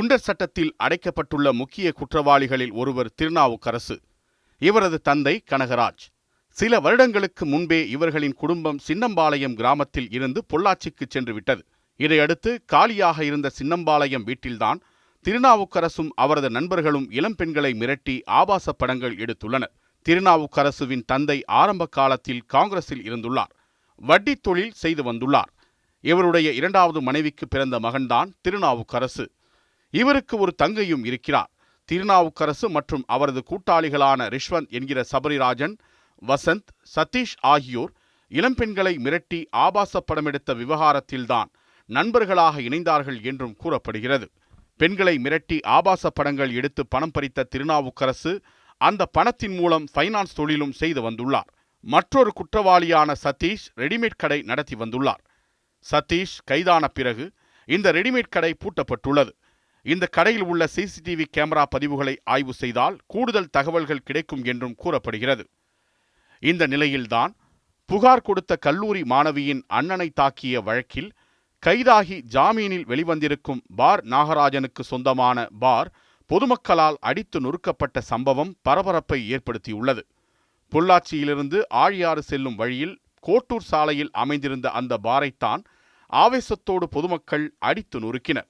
குண்டர் சட்டத்தில் அடைக்கப்பட்டுள்ள முக்கிய குற்றவாளிகளில் ஒருவர் திருநாவுக்கரசு. இவரது தந்தை கனகராஜ். சில வருடங்களுக்கு முன்பே இவர்களின் குடும்பம் சின்னம்பாளையம் கிராமத்தில் இருந்து பொள்ளாச்சிக்கு சென்று விட்டது இதையடுத்து காலியாக இருந்த சின்னம்பாளையம் வீட்டில்தான் திருநாவுக்கரசும் அவரது நண்பர்களும் இளம்பெண்களை மிரட்டி ஆபாச படங்கள் எடுத்துள்ளனர். திருநாவுக்கரசுவின் தந்தை ஆரம்ப காலத்தில் காங்கிரஸில் இருந்துள்ளார். வட்டித் தொழில் செய்து வந்துள்ளார். இவருடைய இரண்டாவது மனைவிக்கு பிறந்த மகன்தான் திருநாவுக்கரசு. இவருக்கு ஒரு தங்கையும் இருக்கிறார். திருநாவுக்கரசு மற்றும் அவரது கூட்டாளிகளான ரிஷ்வந்த் என்கிற சபரிராஜன் வசந்த் சதீஷ் ஆகியோர் இளம்பெண்களை மிரட்டி ஆபாச படமெடுத்த விவகாரத்தில்தான் நண்பர்களாக இணைந்தார்கள் என்றும் கூறப்படுகிறது. பெண்களை மிரட்டி ஆபாச படங்கள் எடுத்து பணம் பறித்த திருநாவுக்கரசு அந்த பணத்தின் மூலம் ஃபைனான்ஸ் தொழிலும் செய்து வந்துள்ளார். மற்றொரு குற்றவாளியான சதீஷ் ரெடிமேட் கடை நடத்தி வந்துள்ளார். சதீஷ் கைதான பிறகு இந்த ரெடிமேட் கடை பூட்டப்பட்டுள்ளது. இந்த கடையில் உள்ள சிசிடிவி கேமரா பதிவுகளை ஆய்வு செய்தால் கூடுதல் தகவல்கள் கிடைக்கும் என்றும் கூறப்படுகிறது. இந்த நிலையில்தான் புகார் கொடுத்த கல்லூரி மாணவியின் அண்ணனை தாக்கிய வழக்கில் கைதாகி ஜாமீனில் வெளிவந்திருக்கும் பார் நாகராஜனுக்கு சொந்தமான பார் பொதுமக்களால் அடித்து நொறுக்கப்பட்ட சம்பவம் பரபரப்பை ஏற்படுத்தியுள்ளது. பொள்ளாச்சியிலிருந்து ஆழியாறு செல்லும் வழியில் கோட்டூர் சாலையில் அமைந்திருந்த அந்த பாரைத்தான் ஆவேசத்தோடு பொதுமக்கள் அடித்து நொறுக்கினர்.